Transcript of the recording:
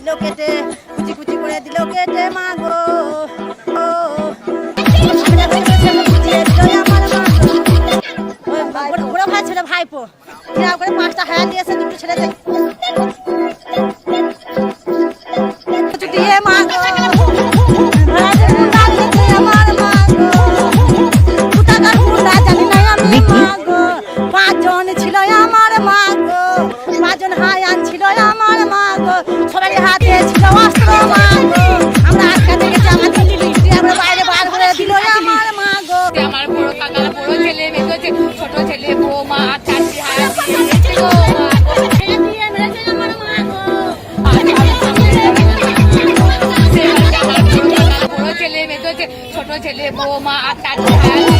দিল কেটে কুচি কুচি করে দিল কেটে মা গো ভাই ছিল ভাইপো। করে পাঁচটা হায়া দিয়েছে দুটো ছেলে দিয়ে। মা পাঁচজন ছিল আমার মা গো আমার বড়, কাকার বড় ছেলে বেঁধেছে, ছোট ছেলে বৌমা চারটি ছোট ছেলে গো মা গো।